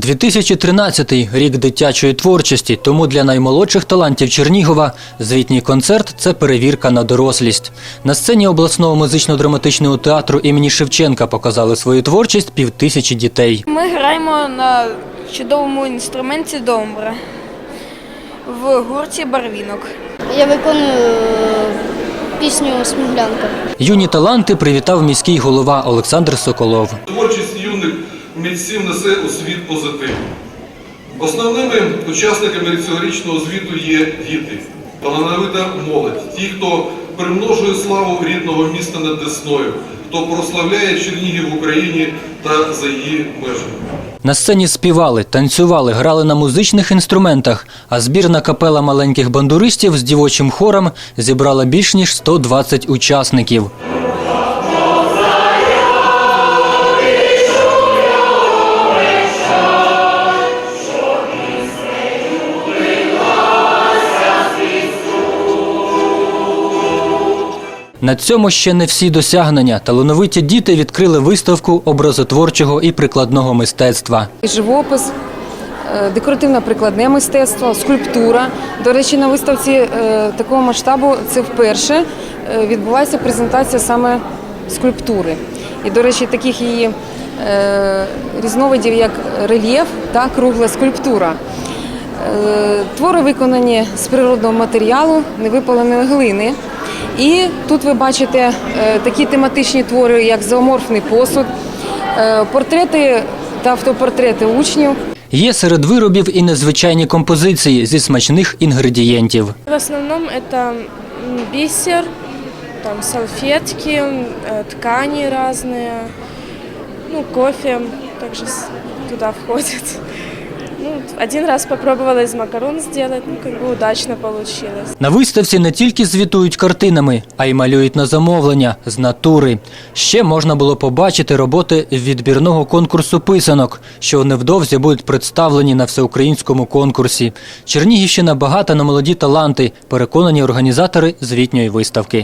2013 – рік дитячої творчості, тому для наймолодших талантів Чернігова звітній концерт – це перевірка на дорослість. На сцені обласного музично-драматичного театру імені Шевченка показали свою творчість півтисячі дітей. Ми граємо на чудовому інструменті домбра в гурті барвінок. Я виконую пісню Смуглянка. Юні таланти привітав міський голова Олександр Соколов. Митців несе у світ позитив. Основними учасниками цьогорічного звіту є діти, талановита молодь, ті, хто примножує славу рідного міста над Десною, хто прославляє Чернігів в Україні та за її межами. На сцені співали, танцювали, грали на музичних інструментах, а збірна капела маленьких бандуристів з дівочим хором зібрала більш ніж 120 учасників. На цьому ще не всі досягнення. Талановиті діти відкрили виставку образотворчого і прикладного мистецтва. живопис, е, декоративно-прикладне мистецтво, скульптура. До речі, на виставці е, такого масштабу це вперше е, відбувається презентація саме скульптури. І, до речі, таких її різновидів, як рельєф та кругла скульптура. Твори виконані з природного матеріалу, невипаленої глини. І тут ви бачите е, такі тематичні твори, як зооморфний посуд, е, портрети та автопортрети учнів. Є серед виробів і незвичайні композиції зі смачних інгредієнтів. В основном это м, бисер, там салфетки, м, э, ткани разные, ну, кофе также с- туда входит. Ну, один раз попробовала из макарон сделать, ну, как удачно получилось. На виставці не тільки звітують картинами, а й малюють на замовлення з натури. Ще можна було побачити роботи відбірного конкурсу писанок, що невдовзі будуть представлені на всеукраїнському конкурсі. Чернігівщина багата на молоді таланти, переконані організатори звітньої виставки.